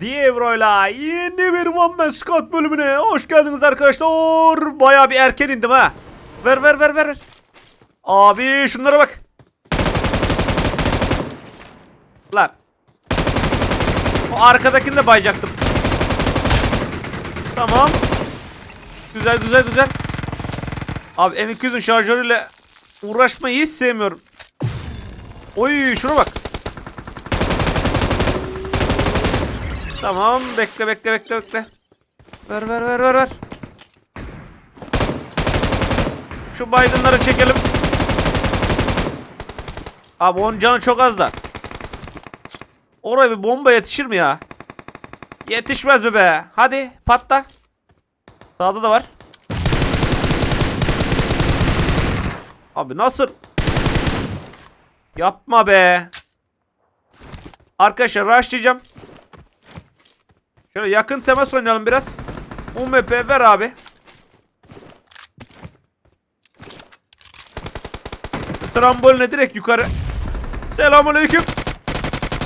Dievro'yla yeni bir One Man Squad bölümüne hoş geldiniz arkadaşlar. Baya bir erken indim ha. Ver ver ver. ver. Abi şunlara bak. Lan. O arkadakini de bayacaktım. Tamam. Güzel güzel güzel. Abi M200'ün şarjörüyle uğraşmayı hiç sevmiyorum. Oy şuna bak. Tamam bekle bekle bekle bekle. Ver ver ver ver ver. Şu Biden'ları çekelim. Abi onun canı çok az da. Oraya bir bomba yetişir mi ya? Yetişmez mi be? Hadi patla. Sağda da var. Abi nasıl? Yapma be. Arkadaşlar rushlayacağım. Şöyle yakın temas oynayalım biraz. UMP ver abi. Tramboline direkt yukarı. Selamünaleyküm.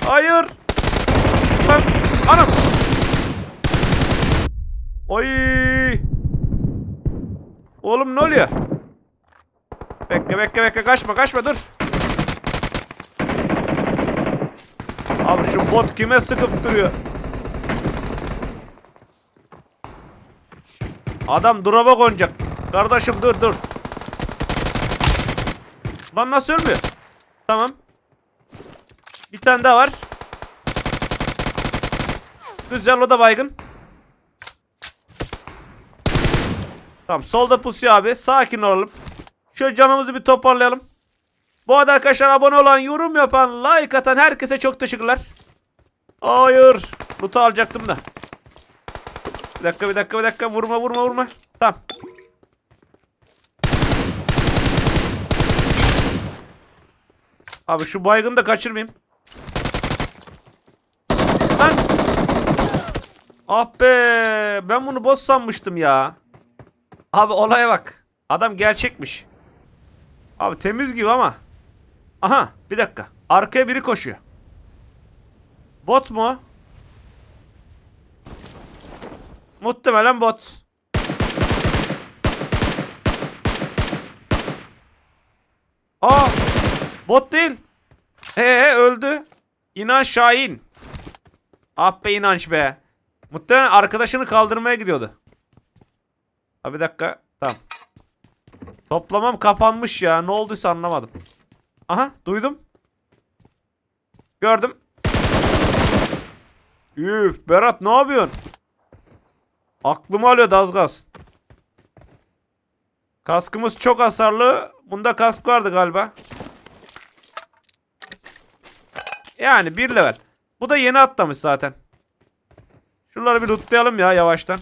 Hayır. Lan anam. Oy. Oğlum ne oluyor? Bekle bekle bekle kaçma kaçma dur. Abi şu bot kime sıkıp duruyor? Adam drop'a konacak. Kardeşim dur dur. Lan nasıl ölmüyor? Tamam. Bir tane daha var. Güzel o da baygın. Tamam solda pusuyor abi. Sakin olalım. Şöyle canımızı bir toparlayalım. Bu arada arkadaşlar abone olan, yorum yapan, like atan herkese çok teşekkürler. Hayır. Loot'u alacaktım da. Bir dakika bir dakika bir dakika vurma vurma vurma. Tamam. Abi şu baygını da kaçırmayayım. Lan. Ah be. Ben bunu boss sanmıştım ya. Abi olaya bak. Adam gerçekmiş. Abi temiz gibi ama. Aha bir dakika. Arkaya biri koşuyor. Bot mu? o? Muhtemelen bot. Aa! Bot değil. Ee öldü. İnan Şahin. Ah be inanç be. Muhtemelen arkadaşını kaldırmaya gidiyordu. Ha bir dakika. Tamam. Toplamam kapanmış ya. Ne olduysa anlamadım. Aha duydum. Gördüm. Üf Berat ne yapıyorsun? Aklımı alıyor az gaz. Kaskımız çok hasarlı. Bunda kask vardı galiba. Yani bir level. Bu da yeni atlamış zaten. Şunları bir lootlayalım ya yavaştan.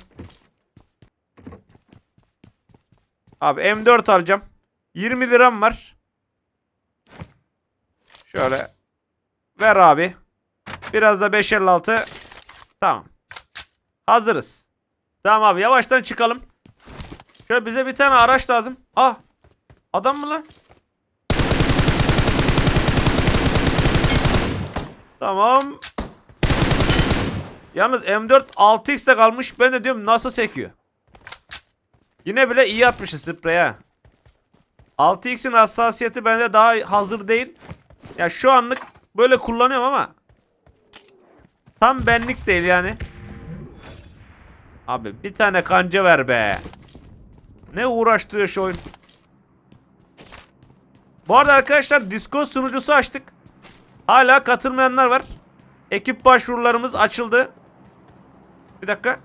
Abi M4 alacağım. 20 liram var. Şöyle. Ver abi. Biraz da 556. Tamam. Hazırız. Tamam abi yavaştan çıkalım. Şöyle bize bir tane araç lazım. Ah. Adam mı lan? Tamam. Yalnız M4 6x'te kalmış. Ben de diyorum nasıl sekiyor. Yine bile iyi atmışız spreye. 6x'in hassasiyeti bende daha hazır değil. Ya şu anlık böyle kullanıyorum ama tam benlik değil yani. Abi bir tane kanca ver be. Ne uğraştırıyor şu oyun. Bu arada arkadaşlar Discord sunucusu açtık. Hala katılmayanlar var. Ekip başvurularımız açıldı. Bir dakika.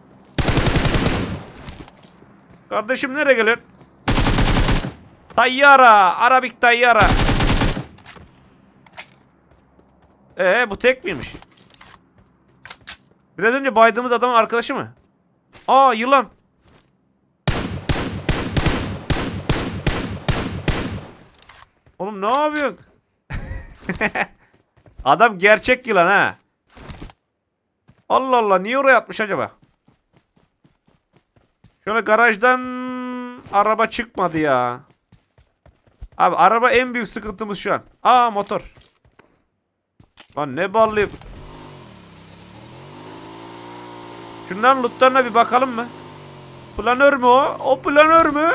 Kardeşim nereye geliyor? Tayyara. Arabik tayyara. Ee bu tek miymiş? Biraz önce baydığımız adamın arkadaşı mı? Aa yılan. Oğlum ne yapıyorsun? Adam gerçek yılan ha. Allah Allah niye oraya atmış acaba? Şöyle garajdan araba çıkmadı ya. Abi araba en büyük sıkıntımız şu an. Aa motor. Lan ne ballıyım. Şunların lootlarına bir bakalım mı? Planör mü o? O planör mü?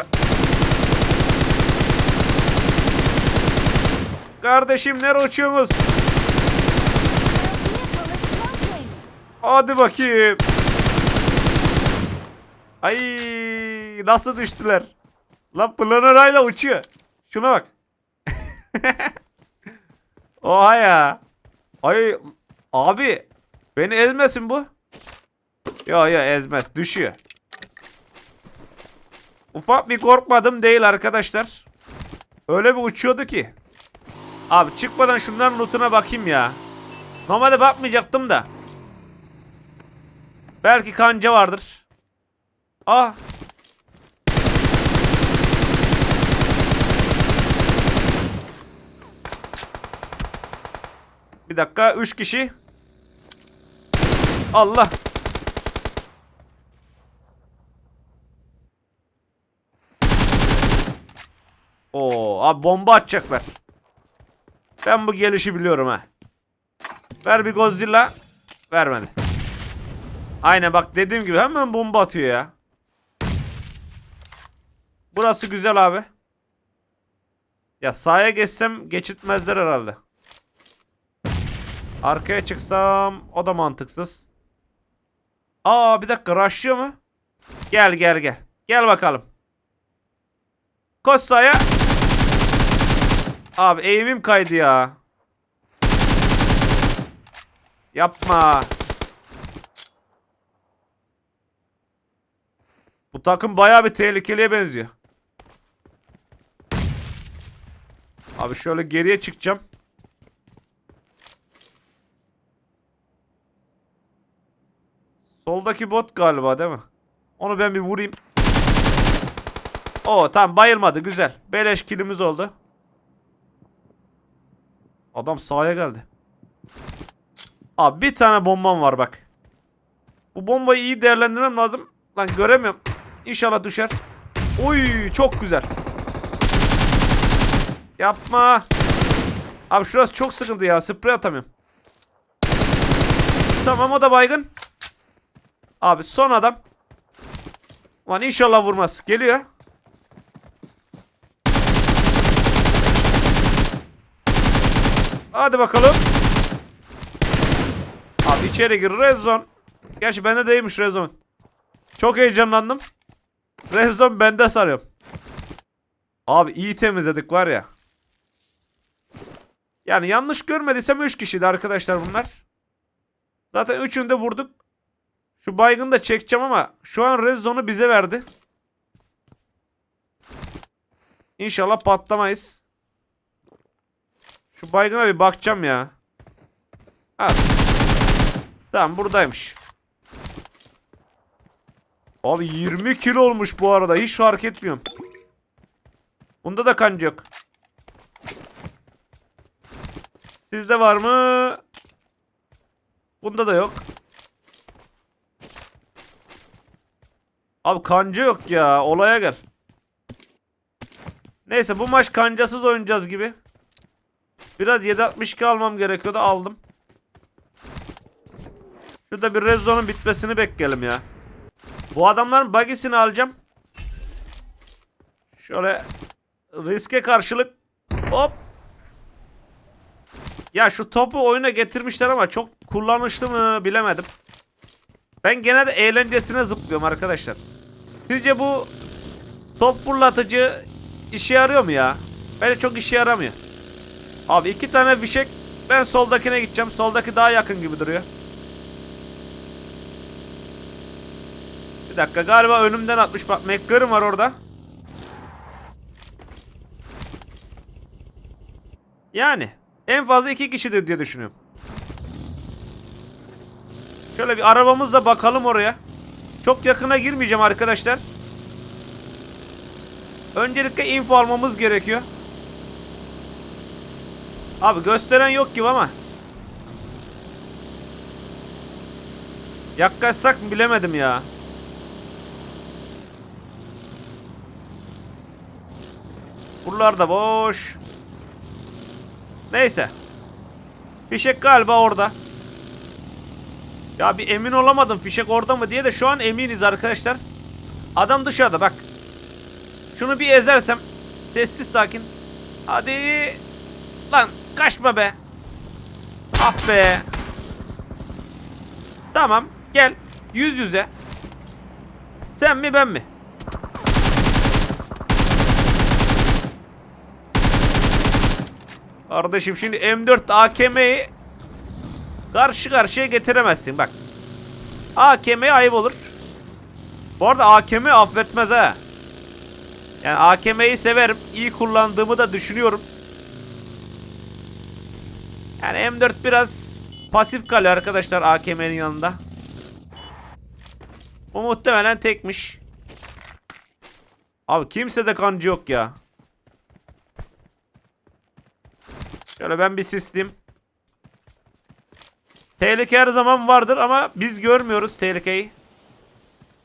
Kardeşim nereye uçuyorsunuz? Hadi bakayım. Ay nasıl düştüler? Lan planörayla uçuyor. Şuna bak. Oha ya. Ay abi beni ezmesin bu. Yo yo ezmez düşüyor. Ufak bir korkmadım değil arkadaşlar. Öyle bir uçuyordu ki. Abi çıkmadan şunların lootuna bakayım ya. Normalde bakmayacaktım da. Belki kanca vardır. Ah. Bir dakika. Üç kişi. Allah. Oo, abi bomba atacaklar. Ben bu gelişi biliyorum ha. Ver bir Godzilla. Vermedi. Aynen bak dediğim gibi hemen bomba atıyor ya. Burası güzel abi. Ya sağa geçsem geçitmezler herhalde. Arkaya çıksam o da mantıksız. Aa bir dakika rushlıyor mu? Gel gel gel. Gel bakalım. Koş sağa. Abi eğimim kaydı ya. Yapma. Bu takım bayağı bir tehlikeliye benziyor. Abi şöyle geriye çıkacağım. Soldaki bot galiba değil mi? Onu ben bir vurayım. Oo tamam bayılmadı güzel. Beleş kilimiz oldu. Adam sağa geldi. Abi bir tane bombam var bak. Bu bombayı iyi değerlendirmem lazım. Lan göremiyorum. İnşallah düşer. Oy çok güzel. Yapma. Abi şurası çok sıkıntı ya. Sprey atamıyorum. Tamam o da baygın. Abi son adam. Lan inşallah vurmaz. Geliyor. Hadi bakalım. Abi içeri gir. Red zone. Gerçi bende değilmiş red zone. Çok heyecanlandım. Red zone bende sarıyorum. Abi iyi temizledik var ya. Yani yanlış görmediysem 3 kişiydi arkadaşlar bunlar. Zaten üçünü de vurduk. Şu baygını da çekeceğim ama şu an red zone'u bize verdi. İnşallah patlamayız. Şu baygına bir bakacağım ya. Ha. Tamam buradaymış. Abi 20 kilo olmuş bu arada. Hiç fark etmiyorum. Bunda da kancı yok. Sizde var mı? Bunda da yok. Abi kanca yok ya. Olaya gel. Neyse bu maç kancasız oynayacağız gibi. Biraz 7.62 almam gerekiyordu aldım. Şurada bir red zone'un bitmesini bekleyelim ya. Bu adamların buggy'sini alacağım. Şöyle riske karşılık hop. Ya şu topu oyuna getirmişler ama çok kullanışlı mı bilemedim. Ben gene de eğlencesine zıplıyorum arkadaşlar. Sizce bu top fırlatıcı işe yarıyor mu ya? Bence çok işe yaramıyor. Abi iki tane fişek. Ben soldakine gideceğim. Soldaki daha yakın gibi duruyor. Bir dakika galiba önümden atmış. Bak McGarren var orada. Yani en fazla iki kişidir diye düşünüyorum. Şöyle bir arabamızla bakalım oraya. Çok yakına girmeyeceğim arkadaşlar. Öncelikle info almamız gerekiyor. Abi gösteren yok gibi ama. Yaklaşsak mı bilemedim ya. Buralar da boş. Neyse. Fişek galiba orada. Ya bir emin olamadım fişek orada mı diye de şu an eminiz arkadaşlar. Adam dışarıda bak. Şunu bir ezersem sessiz sakin. Hadi. Lan kaçma be. Ah be. Tamam gel yüz yüze. Sen mi ben mi? Kardeşim şimdi M4 AKM'yi karşı karşıya getiremezsin bak. AKM'ye ayıp olur. Bu arada AKM affetmez ha. Yani AKM'yi severim. iyi kullandığımı da düşünüyorum. Yani M4 biraz pasif kalıyor arkadaşlar AKM'nin yanında. Bu muhtemelen tekmiş. Abi kimsede kancı yok ya. Şöyle ben bir sisleyeyim. Tehlike her zaman vardır ama biz görmüyoruz tehlikeyi.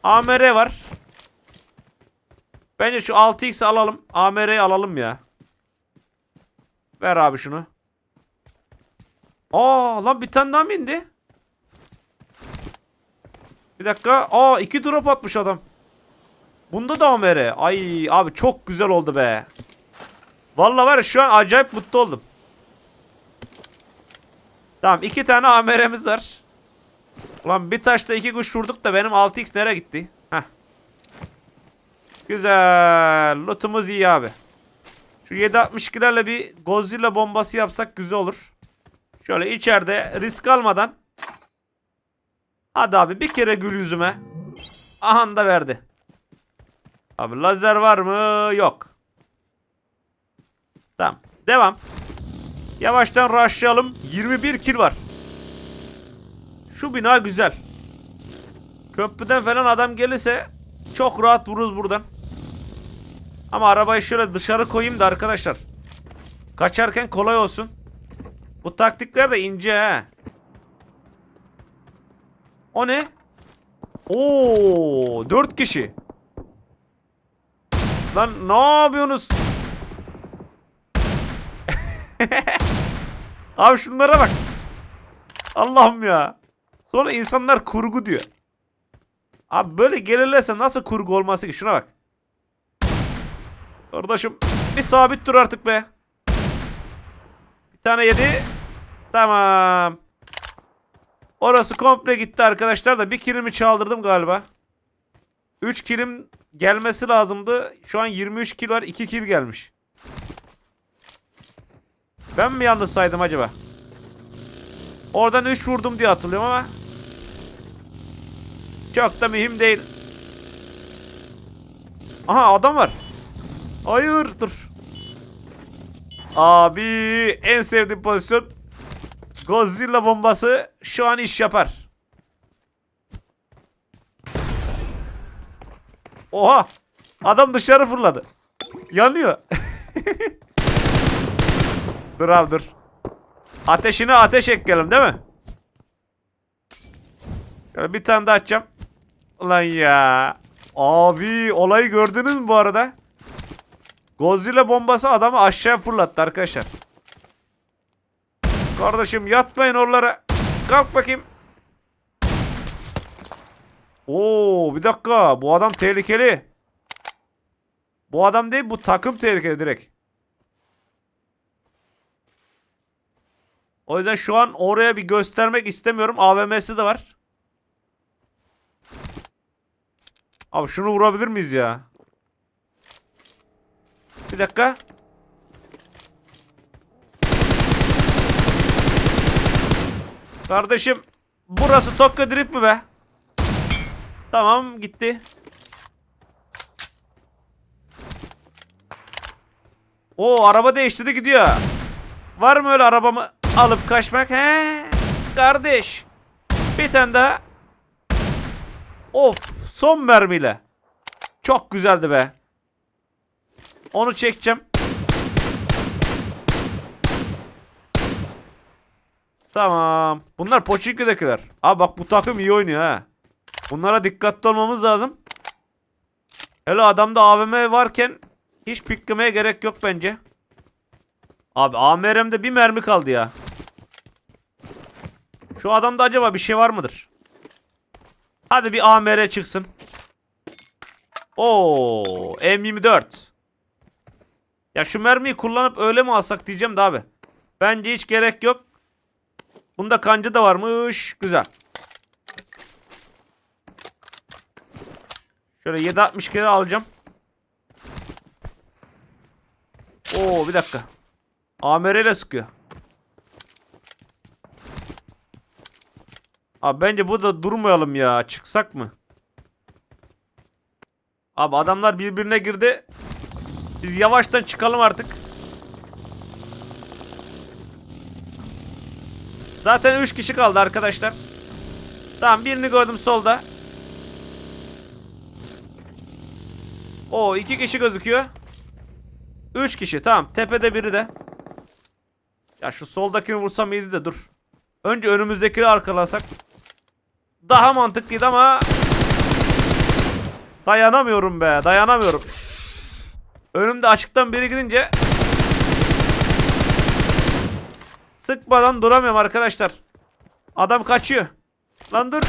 AMR var. Bence şu 6x alalım. AMR'yi alalım ya. Ver abi şunu. Aa lan bir tane daha indi? Bir dakika. Aa iki drop atmış adam. Bunda da AMR. Ay abi çok güzel oldu be. Vallahi var ya şu an acayip mutlu oldum. Tamam iki tane AMR'miz var. Ulan bir taşta iki kuş vurduk da benim 6x nereye gitti? Heh. Güzel. Lootumuz iyi abi. Şu 7.62'lerle bir Godzilla bombası yapsak güzel olur. Şöyle içeride risk almadan. Hadi abi bir kere gül yüzüme. Ahan da verdi. Abi lazer var mı? Yok. Tamam. Devam. Yavaştan rushlayalım. 21 kill var. Şu bina güzel. Köprüden falan adam gelirse çok rahat vururuz buradan. Ama arabayı şöyle dışarı koyayım da arkadaşlar. Kaçarken kolay olsun. Bu taktikler de ince ha. O ne? Oo, 4 kişi. Lan ne yapıyorsunuz? Abi şunlara bak. Allah'ım ya. Sonra insanlar kurgu diyor. Abi böyle gelirlerse nasıl kurgu olması ki? Şuna bak. Kardeşim bir sabit dur artık be. Bir tane yedi. Tamam. Orası komple gitti arkadaşlar da bir kilimi çaldırdım galiba. 3 kilim gelmesi lazımdı. Şu an 23 kil var. 2 kil gelmiş. Ben mi yalnız saydım acaba? Oradan 3 vurdum diye hatırlıyorum ama çok da mühim değil. Aha adam var. Hayır dur. Abi en sevdiğim pozisyon Godzilla bombası şu an iş yapar. Oha! Adam dışarı fırladı. Yanıyor. dur abi dur. Ateşine ateş ekleyelim değil mi? Şöyle bir tane daha açacağım. Ulan ya. Abi olayı gördünüz mü bu arada? Godzilla bombası adamı aşağı fırlattı arkadaşlar. Kardeşim yatmayın oralara. Kalk bakayım. Oo bir dakika. Bu adam tehlikeli. Bu adam değil bu takım tehlikeli direkt. O yüzden şu an oraya bir göstermek istemiyorum. AVM'si de var. Abi şunu vurabilir miyiz ya? Bir dakika. Kardeşim burası Tokyo Drift mi be? Tamam gitti. O araba değiştirdi gidiyor. Var mı öyle arabamı alıp kaçmak? He? Kardeş. Bir tane daha. Of son mermiyle. Çok güzeldi be. Onu çekeceğim. Tamam. Bunlar Pochinki'dekiler. Abi bak bu takım iyi oynuyor ha. Bunlara dikkatli olmamız lazım. Hele adamda AVM varken hiç piklemeye gerek yok bence. Abi AMR'mde bir mermi kaldı ya. Şu adamda acaba bir şey var mıdır? Hadi bir AMR çıksın. Oo, M24. Ya şu mermiyi kullanıp öyle mi alsak diyeceğim de abi. Bence hiç gerek yok. Bunda kancı da varmış. Güzel. Şöyle 7.60 kere alacağım. Oo bir dakika. AMR ile sıkıyor. Abi bence burada durmayalım ya. Çıksak mı? Abi adamlar birbirine girdi. Biz yavaştan çıkalım artık. Zaten 3 kişi kaldı arkadaşlar. Tamam birini gördüm solda. O iki kişi gözüküyor. 3 kişi tamam. Tepede biri de. Ya şu soldakini vursam iyiydi de dur. Önce önümüzdekini arkalasak. Daha mantıklıydı ama dayanamıyorum be dayanamıyorum. Önümde açıktan biri gidince sıkmadan duramıyorum arkadaşlar. Adam kaçıyor. Lan dur.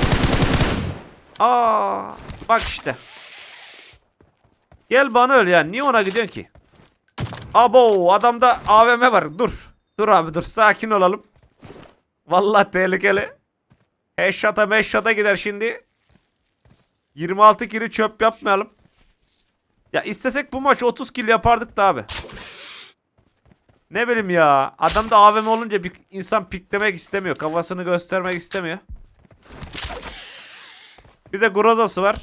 Aa, bak işte. Gel bana öl yani. Niye ona gidiyorsun ki? Abo adamda AVM var. Dur. Dur abi dur. Sakin olalım. Vallahi tehlikeli. Headshot'a meşshot'a gider şimdi. 26 kili çöp yapmayalım. Ya istesek bu maç 30 kill yapardık da abi. Ne bileyim ya. Adamda AVM olunca bir insan piklemek istemiyor. Kafasını göstermek istemiyor. Bir de Groza'sı var.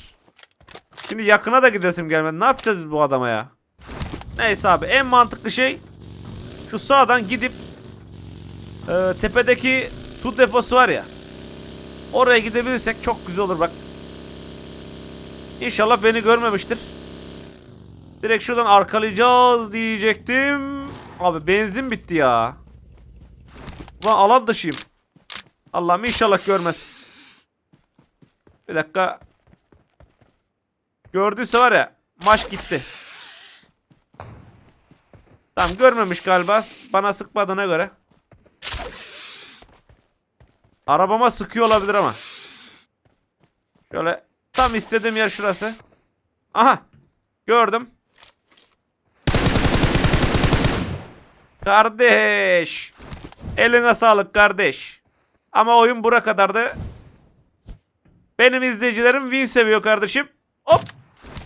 Şimdi yakına da gidesim gelmedi. Ne yapacağız biz bu adama ya? Neyse abi en mantıklı şey şu sağdan gidip e, tepedeki su deposu var ya. Oraya gidebilirsek çok güzel olur bak. İnşallah beni görmemiştir. Direkt şuradan arkalayacağız diyecektim. Abi benzin bitti ya. Ulan alan dışıyım. Allah'ım inşallah görmez. Bir dakika. Gördüyse var ya maç gitti. Tamam görmemiş galiba. Bana sıkmadığına göre. Arabama sıkıyor olabilir ama. Şöyle tam istediğim yer şurası. Aha. Gördüm. Kardeş. Eline sağlık kardeş. Ama oyun bura kadardı. Benim izleyicilerim win seviyor kardeşim. Hop.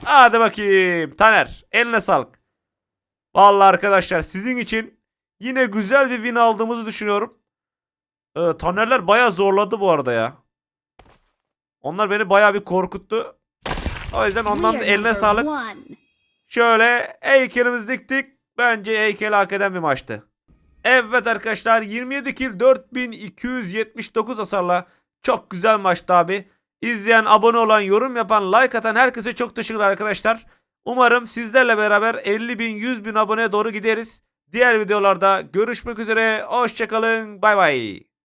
Hadi bakayım. Taner. Eline sağlık. Vallahi arkadaşlar sizin için yine güzel bir win aldığımızı düşünüyorum. Ee, Tanerler bayağı zorladı bu arada ya. Onlar beni bayağı bir korkuttu. O yüzden ondan da eline sağlık. Şöyle heykelimizi diktik. Bence heykeli hak eden bir maçtı. Evet arkadaşlar 27 kill 4279 hasarla çok güzel maçtı abi. İzleyen, abone olan, yorum yapan, like atan herkese çok teşekkürler arkadaşlar. Umarım sizlerle beraber 50 bin 100 bin aboneye doğru gideriz. Diğer videolarda görüşmek üzere. Hoşçakalın. Bay bay.